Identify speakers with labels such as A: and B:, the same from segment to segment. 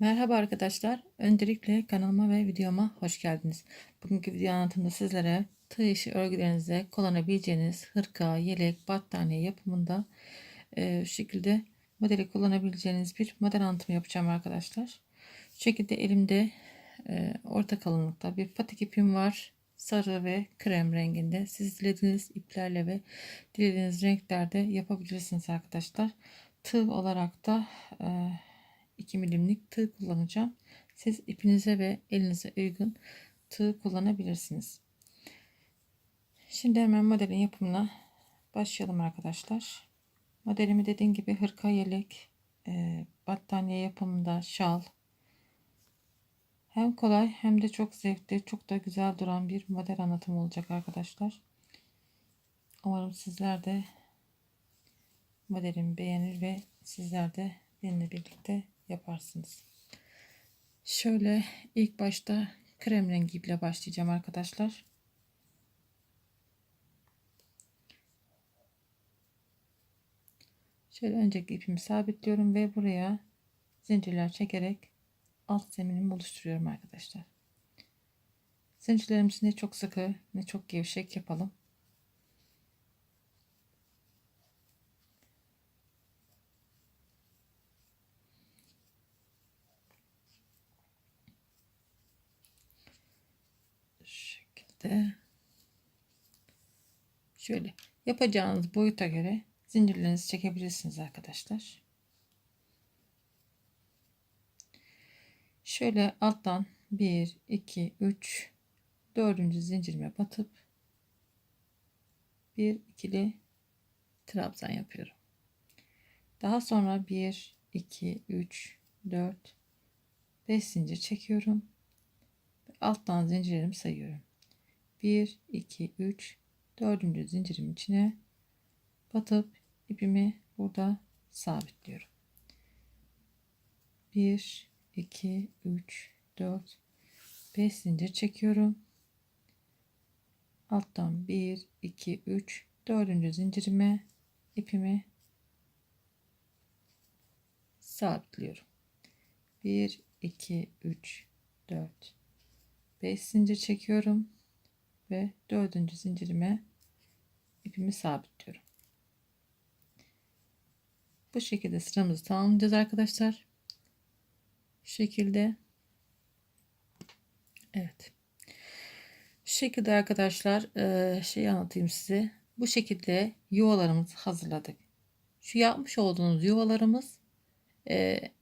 A: Merhaba arkadaşlar. Öncelikle kanalıma ve videoma hoş geldiniz. Bugünkü video anlatımda sizlere tığ işi örgülerinizde kullanabileceğiniz hırka, yelek, battaniye yapımında e, şu şekilde modeli kullanabileceğiniz bir model anlatımı yapacağım arkadaşlar. Şu şekilde elimde e, orta kalınlıkta bir patik ipim var. Sarı ve krem renginde. Siz dilediğiniz iplerle ve dilediğiniz renklerde yapabilirsiniz arkadaşlar. Tığ olarak da e, 2 milimlik tığ kullanacağım. Siz ipinize ve elinize uygun tığ kullanabilirsiniz. Şimdi hemen modelin yapımına başlayalım arkadaşlar. Modelimi dediğim gibi hırka yelek, e, battaniye yapımında şal. Hem kolay hem de çok zevkli, çok da güzel duran bir model anlatımı olacak arkadaşlar. Umarım sizler de modelimi beğenir ve sizler de benimle birlikte yaparsınız. Şöyle ilk başta krem rengi ile başlayacağım arkadaşlar. Şöyle önceki ipimi sabitliyorum ve buraya zincirler çekerek alt zeminimi oluşturuyorum arkadaşlar. Zincirlerimizi ne çok sıkı ne çok gevşek yapalım. Şekilde şöyle yapacağınız boyuta göre zincirlerinizi çekebilirsiniz arkadaşlar. Şöyle alttan 1 2 3 dördüncü zincirime batıp bir ikili trabzan yapıyorum. Daha sonra 1 2 3 4 5 zincir çekiyorum alttan zincirlerimi sayıyorum. 1 2 3 4. zincirim içine batıp ipimi burada sabitliyorum. 1 2 3 4 5 zincir çekiyorum. Alttan 1 2 3 4. zincirime ipimi sabitliyorum. 1 2 3 4 5 zincir çekiyorum ve dördüncü zincirime ipimi sabitliyorum. Bu şekilde sıramızı tamamlayacağız arkadaşlar. Şu şekilde. Evet. Şu şekilde arkadaşlar şey anlatayım size. Bu şekilde yuvalarımızı hazırladık. Şu yapmış olduğunuz yuvalarımız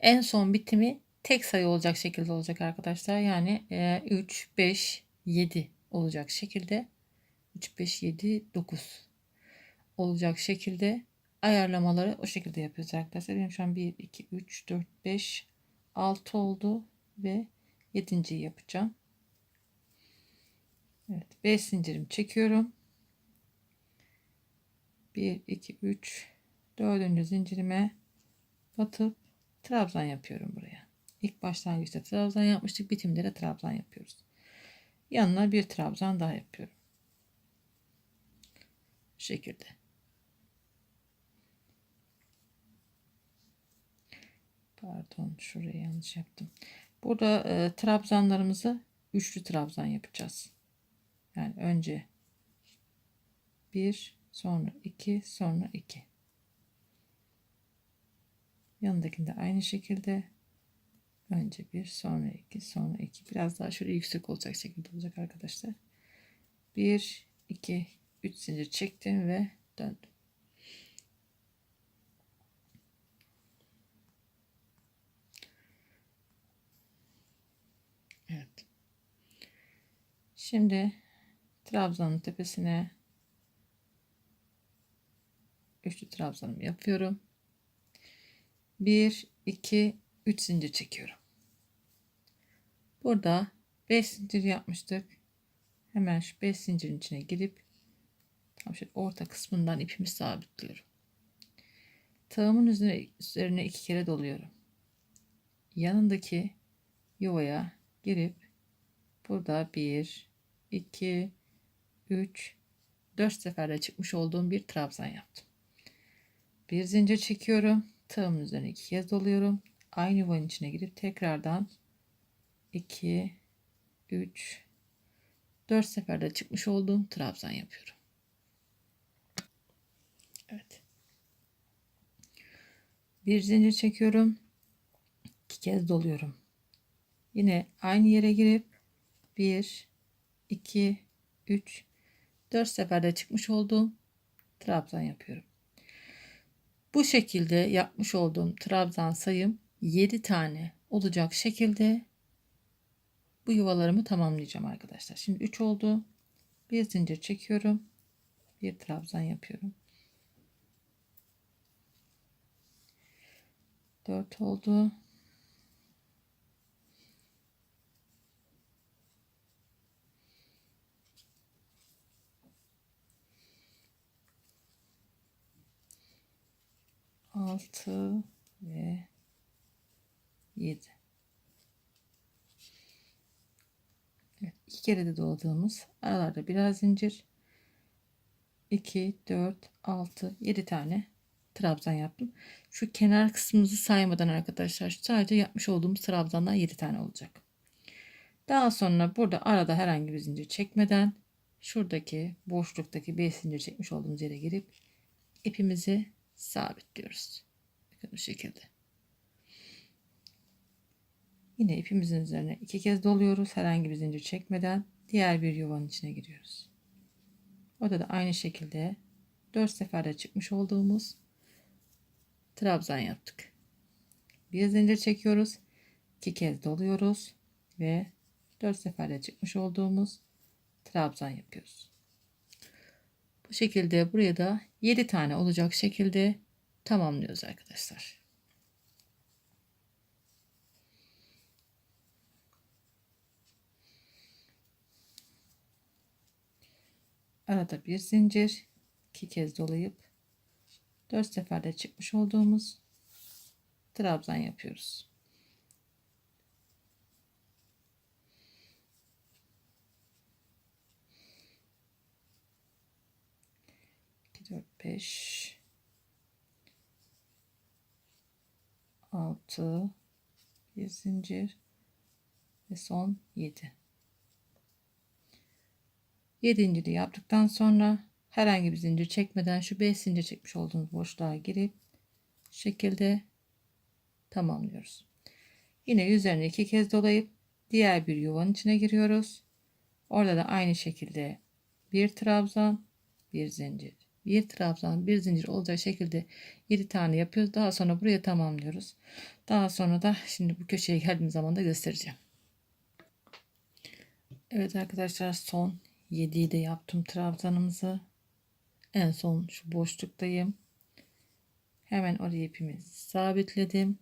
A: en son bitimi tek sayı olacak şekilde olacak arkadaşlar. Yani 3, 5, 7 olacak şekilde 3, 5, 7, 9 olacak şekilde ayarlamaları o şekilde yapıyoruz arkadaşlar. Benim şu an 1, 2, 3, 4, 5, 6 oldu ve 7. yapacağım. Evet 5 zincirimi çekiyorum. 1, 2, 3, 4. zincirime batıp trabzan yapıyorum buraya. İlk başlangıçta trabzan yapmıştık. Bitimde de trabzan yapıyoruz. Yanına bir trabzan daha yapıyorum. Bu şekilde. Pardon şuraya yanlış yaptım. Burada e, trabzanlarımızı üçlü trabzan yapacağız. Yani önce bir sonra iki sonra iki. Yanındakinde aynı şekilde Önce bir sonra iki sonra iki. Biraz daha şöyle yüksek olacak şekilde olacak arkadaşlar. Bir iki üç zincir çektim ve döndüm. Evet. Şimdi trabzanın tepesine üçlü trabzanımı yapıyorum. Bir, iki, 3 zincir çekiyorum. Burada 5 zincir yapmıştık. Hemen şu 5 zincirin içine girip tam şu orta kısmından ipimi sabitliyorum. Tığımın üzerine, üzerine iki kere doluyorum. Yanındaki yuvaya girip burada 1 2 3 4 seferde çıkmış olduğum bir trabzan yaptım. Bir zincir çekiyorum. Tığımın üzerine iki kez doluyorum aynı yuvanın içine girip tekrardan 2 3 4 seferde çıkmış olduğum trabzan yapıyorum. Evet. Bir zincir çekiyorum. iki kez doluyorum. Yine aynı yere girip 1 2 3 4 seferde çıkmış olduğum trabzan yapıyorum. Bu şekilde yapmış olduğum trabzan sayım 7 tane olacak şekilde bu yuvalarımı tamamlayacağım arkadaşlar. Şimdi 3 oldu. Bir zincir çekiyorum. Bir trabzan yapıyorum. 4 oldu. Altı ve yedi. Evet, iki kere de doladığımız aralarda biraz zincir. 2, 4, 6, 7 tane trabzan yaptım. Şu kenar kısmımızı saymadan arkadaşlar sadece yapmış olduğumuz trabzanlar 7 tane olacak. Daha sonra burada arada herhangi bir zincir çekmeden şuradaki boşluktaki 5 zincir çekmiş olduğumuz yere girip ipimizi sabitliyoruz. Bu şekilde. Yine ipimizin üzerine iki kez doluyoruz. Herhangi bir zincir çekmeden diğer bir yuvanın içine giriyoruz. Orada da aynı şekilde 4 seferde çıkmış olduğumuz trabzan yaptık. Bir zincir çekiyoruz. iki kez doluyoruz ve 4 seferde çıkmış olduğumuz trabzan yapıyoruz. Bu şekilde buraya da 7 tane olacak şekilde tamamlıyoruz arkadaşlar. Arada bir zincir, iki kez dolayıp 4 seferde çıkmış olduğumuz trabzan yapıyoruz. 4, 5, 6, bir zincir ve son 7. 7. yaptıktan sonra herhangi bir zincir çekmeden şu 5 zincir çekmiş olduğumuz boşluğa girip şekilde tamamlıyoruz. Yine üzerine iki kez dolayıp diğer bir yuvanın içine giriyoruz. Orada da aynı şekilde bir trabzan, bir zincir, bir trabzan bir zincir olacak şekilde 7 tane yapıyoruz. Daha sonra buraya tamamlıyoruz. Daha sonra da şimdi bu köşeye geldiğim zaman da göstereceğim. Evet arkadaşlar son 7'yi de yaptım trabzanımızı. En son şu boşluktayım. Hemen oraya ipimi sabitledim.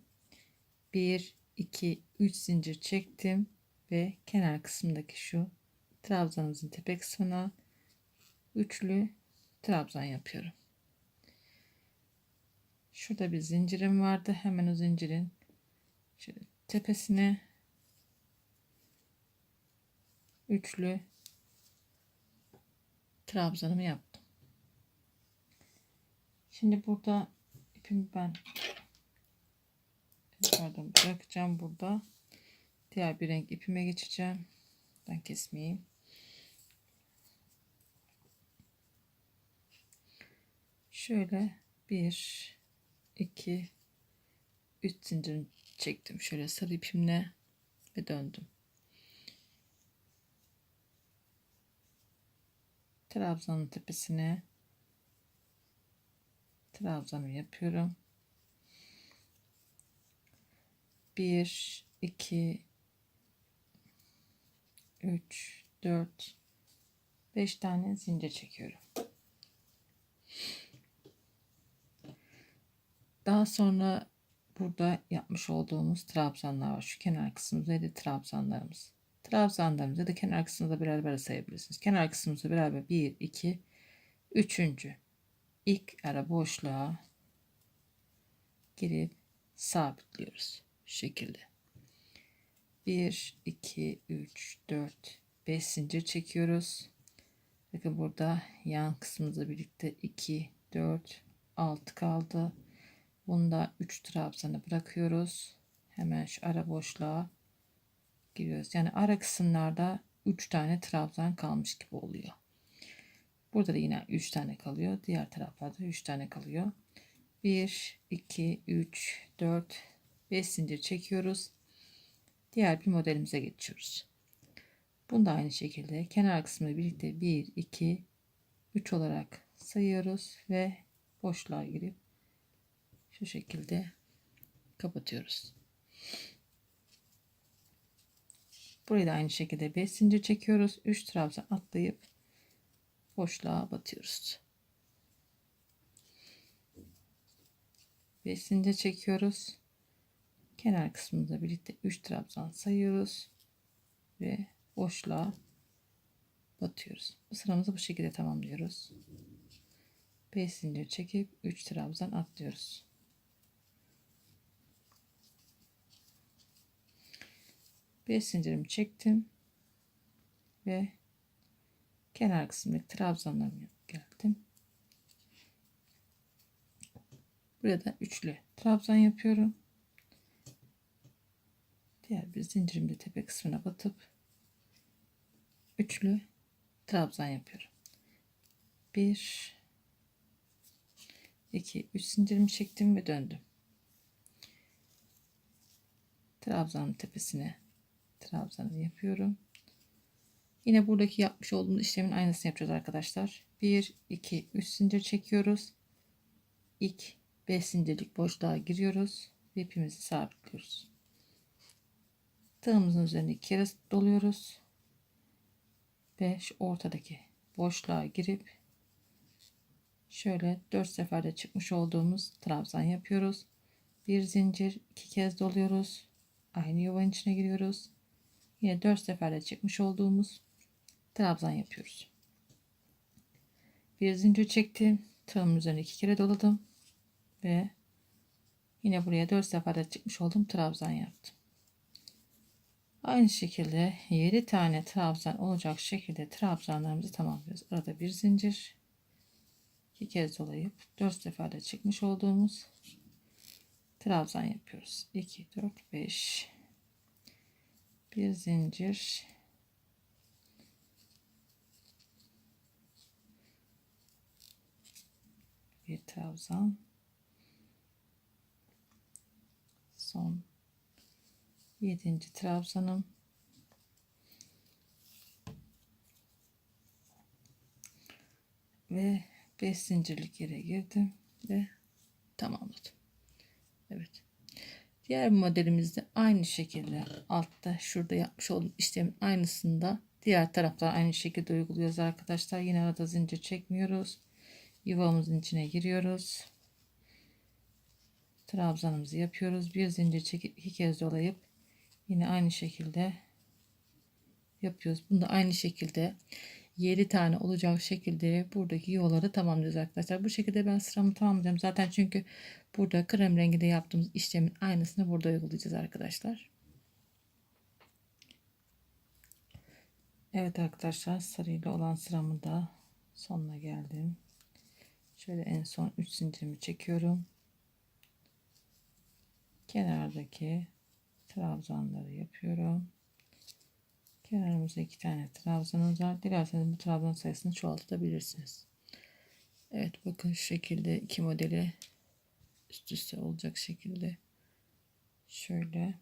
A: 1 2 3 zincir çektim ve kenar kısmındaki şu trabzanımızın tepe kısmına üçlü trabzan yapıyorum. Şurada bir zincirim vardı. Hemen o zincirin tepesine üçlü trabzanımı yaptım. Şimdi burada ipimi ben pardon bırakacağım burada. Diğer bir renk ipime geçeceğim. Ben kesmeyeyim. Şöyle bir, iki, üç zincir çektim. Şöyle sarı ipimle ve döndüm. Trabzanın tepesine trabzanı yapıyorum. Bir, iki, üç, dört, beş tane zincir çekiyorum. Daha sonra burada yapmış olduğumuz trabzanlar var. Şu kenar kısmımızda da trabzanlarımız. Trabzanlarımızı da kenar kısmında beraber sayabilirsiniz. Kenar kısmımızda beraber 1, 2, 3. ilk ara boşluğa girip sabitliyoruz. Şu şekilde. 1, 2, 3, 4, 5 zincir çekiyoruz. Bakın burada yan kısmımızla birlikte 2, 4, 6 kaldı. Bunda 3 trabzanı bırakıyoruz. hemen şu ara boşluğa giriyoruz. Yani ara kısımlarda 3 tane trabzan kalmış gibi oluyor. Burada da yine 3 tane kalıyor. Diğer taraflarda 3 tane kalıyor. 1, 2, 3, 4, 5 zincir çekiyoruz. Diğer bir modelimize geçiyoruz. Bunu da aynı şekilde kenar kısmı birlikte 1, 2, 3 olarak sayıyoruz ve boşluğa girip şu şekilde kapatıyoruz. Burayı da aynı şekilde 5 zincir çekiyoruz. 3 trabzan atlayıp boşluğa batıyoruz. 5 zincir çekiyoruz. Kenar kısmında birlikte 3 trabzan sayıyoruz ve boşluğa batıyoruz. Bu sıramızı bu şekilde tamamlıyoruz. 5 zincir çekip 3 trabzan atlıyoruz. Beş zincirimi çektim ve kenar kısmındaki trabzanlarımı geldim. Buraya da üçlü trabzan yapıyorum. Diğer bir zincirim de tepe kısmına batıp üçlü trabzan yapıyorum. 1 2 3 zincirimi çektim ve döndüm. Trabzanın tepesine trabzanı yapıyorum. Yine buradaki yapmış olduğumuz işlemin aynısını yapacağız arkadaşlar. 1 2 3 zincir çekiyoruz. İlk 5 zincirlik boşluğa giriyoruz ve ipimizi sabitliyoruz. Tığımızın üzerine kere doluyoruz. Ve ortadaki boşluğa girip şöyle 4 seferde çıkmış olduğumuz trabzan yapıyoruz. Bir zincir iki kez doluyoruz. Aynı yuvanın içine giriyoruz. Yine 4 seferde çıkmış olduğumuz trabzan yapıyoruz. Bir zincir çektim. Tığımın üzerine iki kere doladım. Ve yine buraya 4 seferde çıkmış olduğum trabzan yaptım. Aynı şekilde 7 tane trabzan olacak şekilde trabzanlarımızı tamamlıyoruz. Arada bir zincir iki kez dolayıp 4 seferde çıkmış olduğumuz trabzan yapıyoruz. 2 4 5 bir zincir bir trabzan son yedinci trabzanım ve 5 zincirlik yere girdim ve tamamladım. Evet. Diğer modelimizde aynı şekilde altta şurada yapmış olduğum işlemin aynısında diğer taraflar aynı şekilde uyguluyoruz arkadaşlar. Yine arada zincir çekmiyoruz. Yuvamızın içine giriyoruz. Trabzanımızı yapıyoruz. Bir zincir çekip iki kez dolayıp yine aynı şekilde yapıyoruz. Bunu da aynı şekilde 7 tane olacak şekilde buradaki yolları tamamlıyoruz arkadaşlar. Bu şekilde ben sıramı tamamlayacağım. Zaten çünkü burada krem renginde yaptığımız işlemin aynısını burada uygulayacağız arkadaşlar. Evet arkadaşlar sarıyla olan sıramı da sonuna geldim. Şöyle en son 3 zincirimi çekiyorum. Kenardaki trabzanları yapıyorum. Kenarımızda iki tane trabzanımız var. Dilerseniz bu trabzan sayısını çoğaltabilirsiniz. Evet bakın şu şekilde iki modeli üst üste olacak şekilde şöyle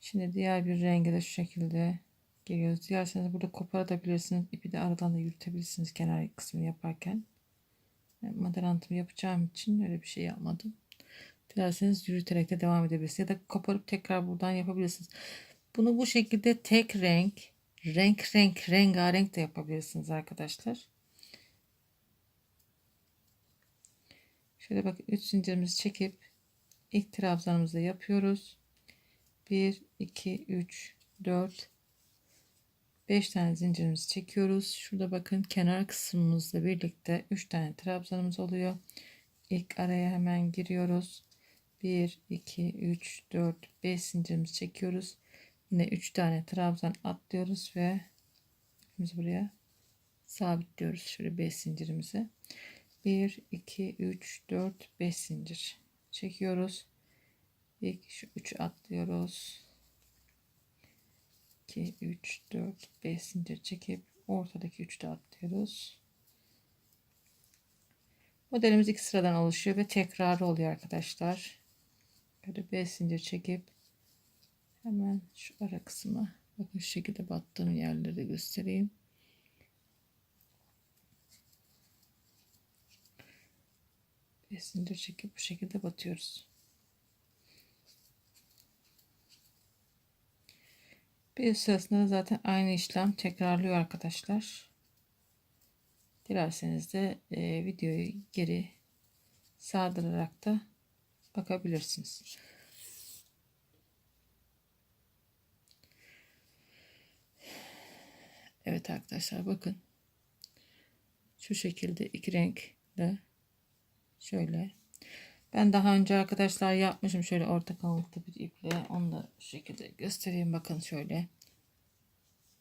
A: Şimdi diğer bir rengi de şu şekilde geliyoruz. Dilerseniz burada koparabilirsiniz. İpi de aradan da yürütebilirsiniz kenar kısmını yaparken. Madarantımı yapacağım için öyle bir şey yapmadım. Dilerseniz yürüterek de devam edebilirsiniz. Ya da koparıp tekrar buradan yapabilirsiniz. Bunu bu şekilde tek renk, renk renk, rengarenk de yapabilirsiniz arkadaşlar. Şöyle bakın 3 zincirimizi çekip ilk trabzanımızı yapıyoruz. 1, 2, 3, 4, 5 tane zincirimizi çekiyoruz. Şurada bakın kenar kısmımızla birlikte 3 tane trabzanımız oluyor. İlk araya hemen giriyoruz. 1 2 3 4 5 zincirimizi çekiyoruz. Yine 3 tane trabzan atlıyoruz ve biz buraya sabitliyoruz şöyle 5 zincirimizi. 1 2 3 4 5 zincir çekiyoruz. İlk şu 3 atlıyoruz. 2 3 4 5 zincir çekip ortadaki 3'te atlıyoruz. Modelimiz iki sıradan oluşuyor ve tekrarı oluyor arkadaşlar. Böyle 5 zincir çekip hemen şu ara kısmı bakın şu şekilde battığım yerleri göstereyim. Beş çekip bu şekilde batıyoruz. Bir sırasında da zaten aynı işlem tekrarlıyor arkadaşlar. Dilerseniz de e, videoyu geri sardırarak da bakabilirsiniz. Evet arkadaşlar bakın. Şu şekilde iki renkle şöyle. Ben daha önce arkadaşlar yapmışım şöyle orta kalınlıkta bir iple. Onu da şu şekilde göstereyim. Bakın şöyle.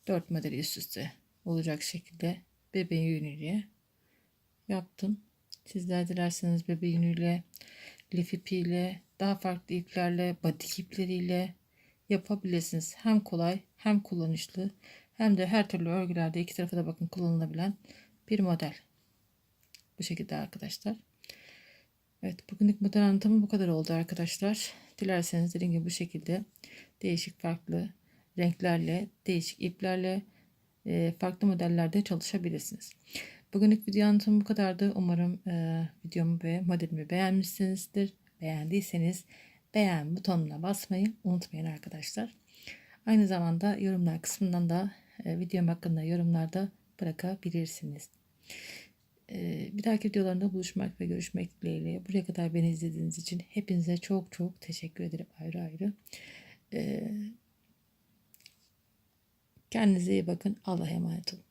A: Dört modeli üst üste olacak şekilde bebeğin yünüyle yaptım. Sizler dilerseniz bebeğin yünüyle, lif ipiyle, daha farklı iplerle, batik ipleriyle yapabilirsiniz. Hem kolay hem kullanışlı hem de her türlü örgülerde iki tarafa da bakın kullanılabilen bir model. Bu şekilde arkadaşlar. Evet bugünlük model anlatımı bu kadar oldu arkadaşlar. Dilerseniz dediğim gibi bu şekilde değişik farklı renklerle, değişik iplerle farklı modellerde çalışabilirsiniz. Bugünlük video anlatımı bu kadardı. Umarım e, videomu ve modelimi beğenmişsinizdir. Beğendiyseniz beğen butonuna basmayı unutmayın arkadaşlar. Aynı zamanda yorumlar kısmından da e, videom hakkında yorumlarda bırakabilirsiniz. E, bir dahaki videolarında buluşmak ve görüşmek dileğiyle. Buraya kadar beni izlediğiniz için hepinize çok çok teşekkür ederim ayrı ayrı. E, kendinize iyi bakın. Allah'a emanet olun.